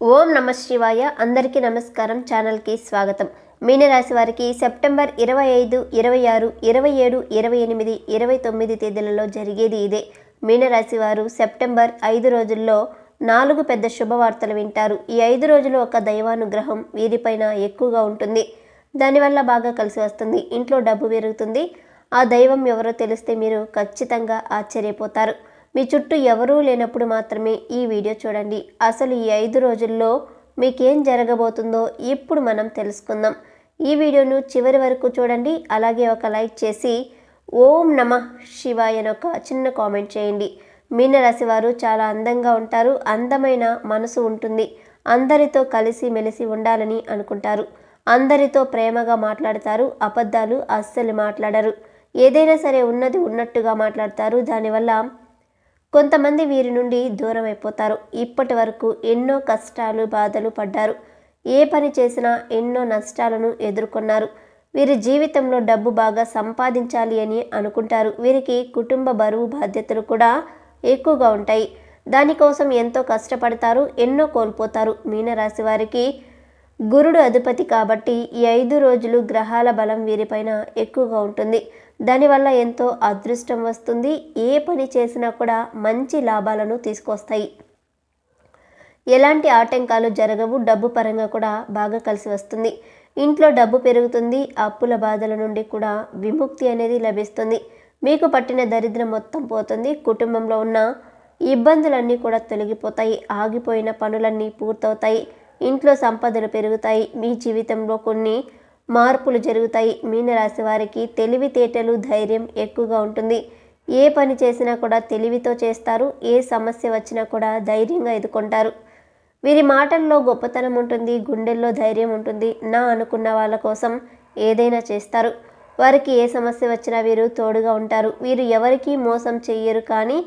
ఓం నమ శివాయ. అందరికీ నమస్కారం. ఛానల్కి స్వాగతం. మీనరాశి వారికి సెప్టెంబర్ ఇరవై ఐదు ఇరవై ఆరు ఇరవై ఏడు ఇరవై ఎనిమిది ఇరవై తొమ్మిది తేదీలలో జరిగేది ఇదే. మీనరాశి వారు సెప్టెంబర్ ఐదు రోజుల్లో నాలుగు పెద్ద శుభవార్తలు వింటారు. ఈ ఐదు రోజులు ఒక దైవానుగ్రహం వీరిపైన ఎక్కువగా ఉంటుంది. దానివల్ల బాగా కలిసి వస్తుంది. ఇంట్లో డబ్బు పెరుగుతుంది. ఆ దైవం ఎవరో తెలిస్తే మీరు ఖచ్చితంగా ఆశ్చర్యపోతారు. మీ చుట్టూ ఎవరూ లేనప్పుడు మాత్రమే ఈ వీడియో చూడండి. అసలు ఈ ఐదు రోజుల్లో మీకేం జరగబోతుందో ఇప్పుడు మనం తెలుసుకుందాం. ఈ వీడియోను చివరి వరకు చూడండి. అలాగే ఒక లైక్ చేసి ఓం నమ శివాయ అని ఒక చిన్న కామెంట్ చేయండి. మీనరాశి వారు చాలా అందంగా ఉంటారు. అందమైన మనసు ఉంటుంది. అందరితో కలిసి మెలిసి ఉండాలని అనుకుంటారు. అందరితో ప్రేమగా మాట్లాడతారు. అబద్ధాలు అస్సలు మాట్లాడరు. ఏదైనా సరే ఉన్నది ఉన్నట్టుగా మాట్లాడతారు. దానివల్ల కొంతమంది వీరి నుండి దూరం అయిపోతారు ఇప్పటి వరకు ఎన్నో కష్టాలు బాధలు పడ్డారు. ఏ పని చేసినా ఎన్నో నష్టాలను ఎదుర్కొన్నారు. వీరి జీవితంలో డబ్బు బాగా సంపాదించాలి అని అనుకుంటారు. వీరికి కుటుంబ బరువు బాధ్యతలు కూడా ఎక్కువగా ఉంటాయి. దానికోసం ఎంతో కష్టపడతారు ఎన్నో కోల్పోతారు. మీనరాశి వారికి గురుడు అధిపతి కాబట్టి ఈ ఐదు రోజులు గ్రహాల బలం వీరిపైన ఎక్కువగా ఉంటుంది. దానివల్ల ఎంతో అదృష్టం వస్తుంది. ఏ పని చేసినా కూడా మంచి లాభాలను తీసుకొస్తాయి. ఎలాంటి ఆటంకాలు జరగవు. డబ్బు పరంగా కూడా బాగా కలిసి వస్తుంది. ఇంట్లో డబ్బు పెరుగుతుంది. అప్పుల బాధల నుండి కూడా విముక్తి అనేది లభిస్తుంది. మీకు పట్టిన దరిద్రం మొత్తం పోతుంది. కుటుంబంలో ఉన్న ఇబ్బందులన్నీ కూడా తొలగిపోతాయి. ఆగిపోయిన పనులన్నీ పూర్తవుతాయి. ఇంట్లో సంపదలు పెరుగుతాయి. మీ జీవితంలో కొన్ని మార్పులు జరుగుతాయి. మీనరాశి వారికి తెలివితేటలు ధైర్యం ఎక్కువగా ఉంటుంది. ఏ పని చేసినా కూడా తెలివితో చేస్తారు. ఏ సమస్య వచ్చినా కూడా ధైర్యంగా ఎదుర్కొంటారు. వీరి మాటల్లో గొప్పతనం ఉంటుంది గుండెల్లో ధైర్యం ఉంటుంది. నా అనుకున్న వాళ్ళ కోసం ఏదైనా చేస్తారు. వారికి ఏ సమస్య వచ్చినా వీరు తోడుగా ఉంటారు. వీరు ఎవరికీ మోసం చెయ్యరు కానీ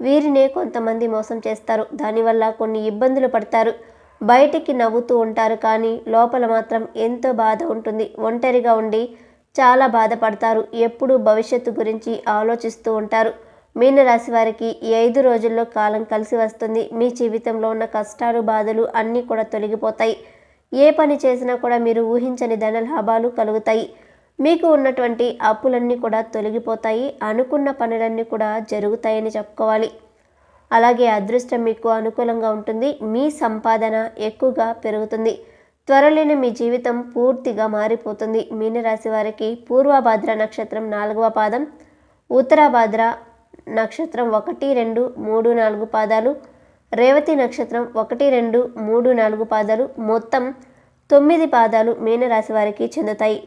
వీరినే కొంతమంది మోసం చేస్తారు. దానివల్ల కొన్ని ఇబ్బందులు పడతారు. బయటికి నవ్వుతూ ఉంటారు కానీ లోపల మాత్రం ఎంతో బాధ ఉంటుంది. ఒంటరిగా ఉండి చాలా బాధపడతారు. ఎప్పుడూ భవిష్యత్తు గురించి ఆలోచిస్తూ ఉంటారు. మీనరాశి వారికి ఈ ఐదు రోజుల్లో కాలం కలిసి వస్తుంది. మీ జీవితంలో ఉన్న కష్టాలు బాధలు అన్నీ కూడా తొలగిపోతాయి. ఏ పని చేసినా కూడా మీరు ఊహించని ధన లాభాలు కలుగుతాయి. మీకు ఉన్నటువంటి అప్పులన్నీ కూడా తొలగిపోతాయి. అనుకున్న పనులన్నీ కూడా జరుగుతాయని చెప్పుకోవాలి. అలాగే అదృష్టం మీకు అనుకూలంగా ఉంటుంది. మీ సంపాదన ఎక్కువగా పెరుగుతుంది. త్వరలోనే మీ జీవితం పూర్తిగా మారిపోతుంది. మీనరాశి వారికి పూర్వభాద్ర నక్షత్రం నాలుగవ పాదం ఉత్తరాభాద్ర నక్షత్రం ఒకటి రెండు మూడు నాలుగు పాదాలు రేవతి నక్షత్రం ఒకటి రెండు మూడు నాలుగు పాదాలు మొత్తం తొమ్మిది పాదాలు మీనరాశి వారికి చెందుతాయి.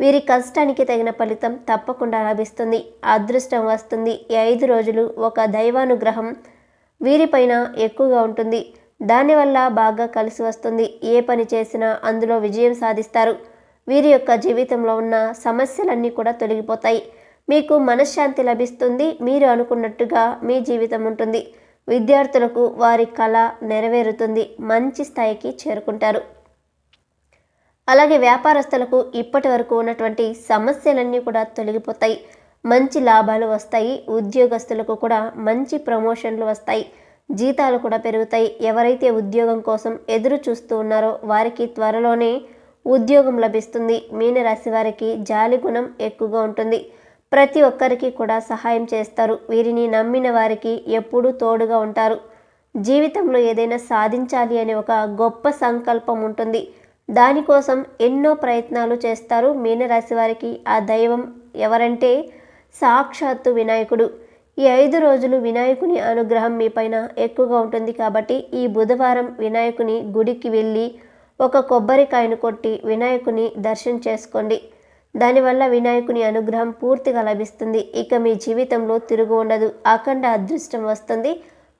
వీరి కష్టానికి తగిన ఫలితం తప్పకుండా లభిస్తుంది. అదృష్టం వస్తుంది. ఈ ఐదు రోజులు ఒక దైవానుగ్రహం వీరిపైన ఎక్కువగా ఉంటుంది. దానివల్ల బాగా కలిసి వస్తుంది. ఏ పని చేసినా అందులో విజయం సాధిస్తారు. వీరి యొక్క జీవితంలో ఉన్న సమస్యలన్నీ కూడా తొలగిపోతాయి. మీకు మనశ్శాంతి లభిస్తుంది. మీరు అనుకున్నట్టుగా మీ జీవితం ఉంటుంది. విద్యార్థులకు వారి కళ నెరవేరుతుంది. మంచి స్థాయికి చేరుకుంటారు. అలాగే వ్యాపారస్తులకు ఇప్పటి వరకు ఉన్నటువంటి సమస్యలన్నీ కూడా తొలగిపోతాయి. మంచి లాభాలు వస్తాయి ఉద్యోగస్తులకు కూడా మంచి ప్రమోషన్లు వస్తాయి జీతాలు కూడా పెరుగుతాయి. ఎవరైతే ఉద్యోగం కోసం ఎదురు చూస్తూ ఉన్నారో వారికి త్వరలోనే ఉద్యోగం లభిస్తుంది. మీనరాశి వారికి జాలి గుణం ఎక్కువగా ఉంటుంది. ప్రతి ఒక్కరికి కూడా సహాయం చేస్తారు. వీరిని నమ్మిన వారికి ఎప్పుడూ తోడుగా ఉంటారు. జీవితంలో ఏదైనా సాధించాలి అనే ఒక గొప్ప సంకల్పం ఉంటుంది. దానికోసం ఎన్నో ప్రయత్నాలు చేస్తారు. మీనరాశి వారికి ఆ దైవం ఎవరంటే సాక్షాత్తు వినాయకుడు. ఈ ఐదు రోజులు వినాయకుని అనుగ్రహం మీ పైన ఎక్కువగా ఉంటుంది కాబట్టి ఈ బుధవారం వినాయకుని గుడికి వెళ్ళి ఒక కొబ్బరికాయను కొట్టి వినాయకుని దర్శనం చేసుకోండి. దానివల్ల వినాయకుని అనుగ్రహం పూర్తిగా లభిస్తుంది. ఇక మీ జీవితంలో తిరుగు ఉండదు. అఖండ అదృష్టం వస్తుంది.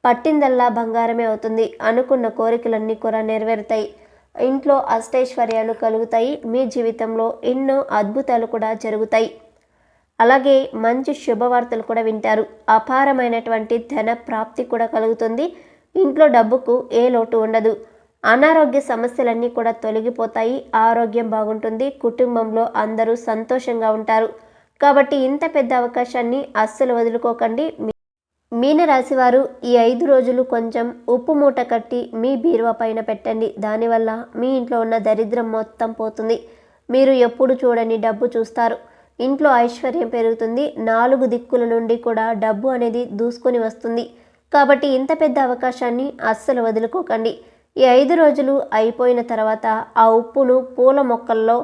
పట్టిందల్లా బంగారమే అవుతుంది. అనుకున్న కోరికలన్నీ కూడా నెరవేరుతాయి. ఇంట్లో అష్టైశ్వర్యాలు కలుగుతాయి. మీ జీవితంలో ఎన్నో అద్భుతాలు కూడా జరుగుతాయి. అలాగే మంచి శుభవార్తలు కూడా వింటారు. అపారమైనటువంటి ధన ప్రాప్తి కూడా కలుగుతుంది. ఇంట్లో డబ్బుకు ఏ లోటు ఉండదు. అనారోగ్య సమస్యలన్నీ కూడా తొలగిపోతాయి. ఆరోగ్యం బాగుంటుంది. కుటుంబంలో అందరూ సంతోషంగా ఉంటారు. కాబట్టి ఇంత పెద్ద అవకాశాన్ని అస్సలు వదులుకోకండి. మీనరాశి వారు ఈ ఐదు రోజులు కొంచెం ఉప్పు మూట కట్టి మీ బీరువా పైన పెట్టండి. దానివల్ల మీ ఇంట్లో ఉన్న దరిద్రం మొత్తం పోతుంది. మీరు ఎప్పుడు చూడని డబ్బు చూస్తారు. ఇంట్లో ఐశ్వర్యం పెరుగుతుంది. నాలుగు దిక్కుల నుండి కూడా డబ్బు అనేది దూసుకొని వస్తుంది. కాబట్టి ఇంత పెద్ద అవకాశాన్ని అస్సలు వదులుకోకండి. ఈ ఐదు రోజులు అయిపోయిన తర్వాత ఆ ఉప్పును పూల మొక్కల్లో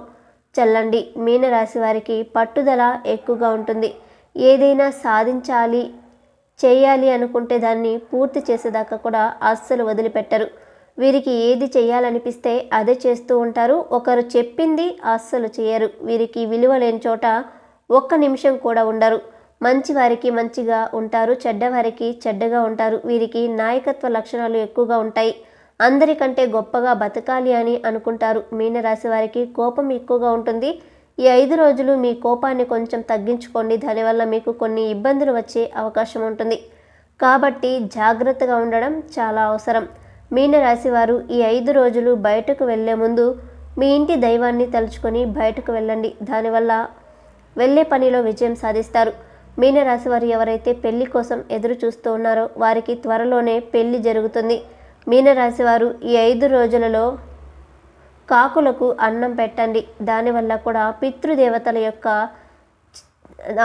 చల్లండి. మీనరాశి వారికి పట్టుదల ఎక్కువగా ఉంటుంది. ఏదైనా సాధించాలి చేయాలి అనుకుంటే దాన్ని పూర్తి చేసేదాకా కూడా అస్సలు వదిలిపెట్టరు. వీరికి ఏది చేయాలనిపిస్తే అదే చేస్తూ ఉంటారు. ఒకరు చెప్పింది అస్సలు చేయరు వీరికి విలువ లేని చోట ఒక్క నిమిషం కూడా ఉండరు. మంచి వారికి మంచిగా ఉంటారు. చెడ్డవారికి చెడ్డగా ఉంటారు. వీరికి నాయకత్వ లక్షణాలు ఎక్కువగా ఉంటాయి. అందరికంటే గొప్పగా బతకాలి అని అనుకుంటారు. మీనరాశి వారికి కోపం ఎక్కువగా ఉంటుంది. ఈ ఐదు రోజులు మీ కోపాన్ని కొంచెం తగ్గించుకోండి. దానివల్ల మీకు కొన్ని ఇబ్బందులు వచ్చే అవకాశం ఉంటుంది. కాబట్టి జాగ్రత్తగా ఉండడం చాలా అవసరం. మీనరాశివారు ఈ ఐదు రోజులు బయటకు వెళ్ళే ముందు మీ ఇంటి దైవాన్ని తలుచుకొని బయటకు వెళ్ళండి. దానివల్ల వెళ్ళే పనిలో విజయం సాధిస్తారు. మీనరాశి వారు ఎవరైతే పెళ్ళి కోసం ఎదురు చూస్తూ ఉన్నారో వారికి త్వరలోనే పెళ్ళి జరుగుతుంది. మీనరాశి వారు ఈ ఐదు రోజులలో కాకులకు అన్నం పెట్టండి. దానివల్ల కూడా పితృదేవతల యొక్క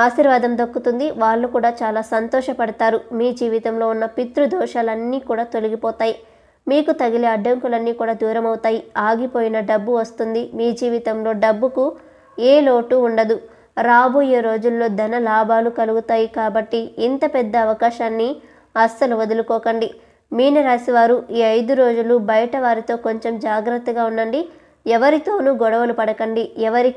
ఆశీర్వాదం దక్కుతుంది. వాళ్ళు కూడా చాలా సంతోషపడతారు. మీ జీవితంలో ఉన్న పితృదోషాలన్నీ కూడా తొలగిపోతాయి. మీకు తగిలే అడ్డంకులన్నీ కూడా దూరం అవుతాయి ఆగిపోయిన డబ్బు వస్తుంది. మీ జీవితంలో డబ్బుకు ఏ లోటు ఉండదు. రాబోయే రోజుల్లో ధన లాభాలు కలుగుతాయి కాబట్టి ఇంత పెద్ద అవకాశాన్ని అస్సలు వదులుకోకండి. మీనరాశి వారు ఈ ఐదు రోజులు బయట వారితో కొంచెం జాగ్రత్తగా ఉండండి. ఎవరితోనూ గొడవలు పడకండి. ఎవరి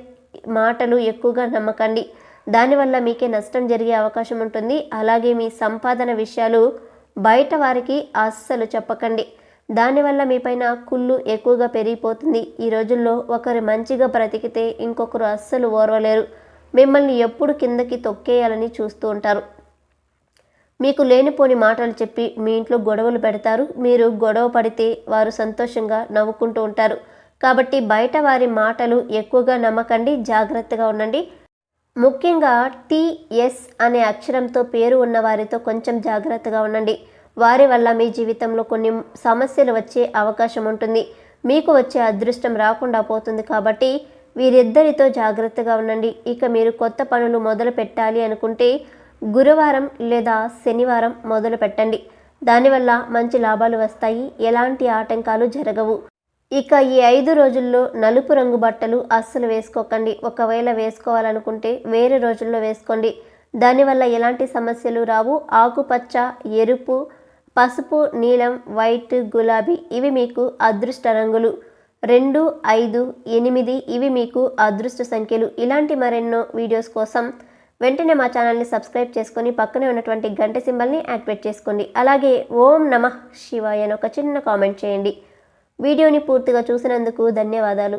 మాటలు ఎక్కువగా నమ్మకండి. దానివల్ల మీకే నష్టం జరిగే అవకాశం ఉంటుంది. అలాగే మీ సంపాదన విషయాలు బయట వారికి అస్సలు చెప్పకండి. దానివల్ల మీపైన కుళ్ళు ఎక్కువగా పెరిగిపోతుంది. ఈ రోజుల్లో ఒకరు మంచిగా బ్రతికితే ఇంకొకరు అస్సలు ఓర్వలేరు. మిమ్మల్ని ఎప్పుడు కిందకి తొక్కేయాలని చూస్తూ ఉంటారు. మీకు లేనిపోని మాటలు చెప్పి మీ ఇంట్లో గొడవలు పెడతారు. మీరు గొడవ పడితే వారు సంతోషంగా నవ్వుకుంటూ ఉంటారు. కాబట్టి బయట వారి మాటలు ఎక్కువగా నమ్మకండి జాగ్రత్తగా ఉండండి. ముఖ్యంగా టిఎస్ అనే అక్షరంతో పేరు ఉన్న వారితో కొంచెం జాగ్రత్తగా ఉండండి. వారి వల్ల మీ జీవితంలో కొన్ని సమస్యలు వచ్చే అవకాశం ఉంటుంది. మీకు వచ్చే అదృష్టం రాకుండా పోతుంది కాబట్టి వీరిద్దరితో జాగ్రత్తగా ఉండండి. ఇక మీరు కొత్త పనులు మొదలు పెట్టాలి అనుకుంటే గురువారం లేదా శనివారం మొదలు పెట్టండి. దానివల్ల మంచి లాభాలు వస్తాయి. ఎలాంటి ఆటంకాలు జరగవు. ఇక ఈ ఐదు రోజుల్లో నలుపు రంగు బట్టలు అస్సలు వేసుకోకండి. ఒకవేళ వేసుకోవాలనుకుంటే వేరే రోజుల్లో వేసుకోండి. దానివల్ల ఎలాంటి సమస్యలు రావు. ఆకుపచ్చ ఎరుపు పసుపు నీలం వైట్ గులాబీ ఇవి మీకు అదృష్ట రంగులు. రెండు ఐదు ఎనిమిది ఇవి మీకు అదృష్ట సంఖ్యలు. ఇలాంటి మరెన్నో వీడియోస్ కోసం వెంటనే మా ఛానల్ని సబ్స్క్రైబ్ చేసుకొని పక్కనే ఉన్నటువంటి గంట సింబల్ని యాక్టివేట్ చేసుకోండి. అలాగే ఓం నమ శివాయ అని ఒక చిన్న కామెంట్ చేయండి. వీడియోని పూర్తిగా చూసినందుకు ధన్యవాదాలు.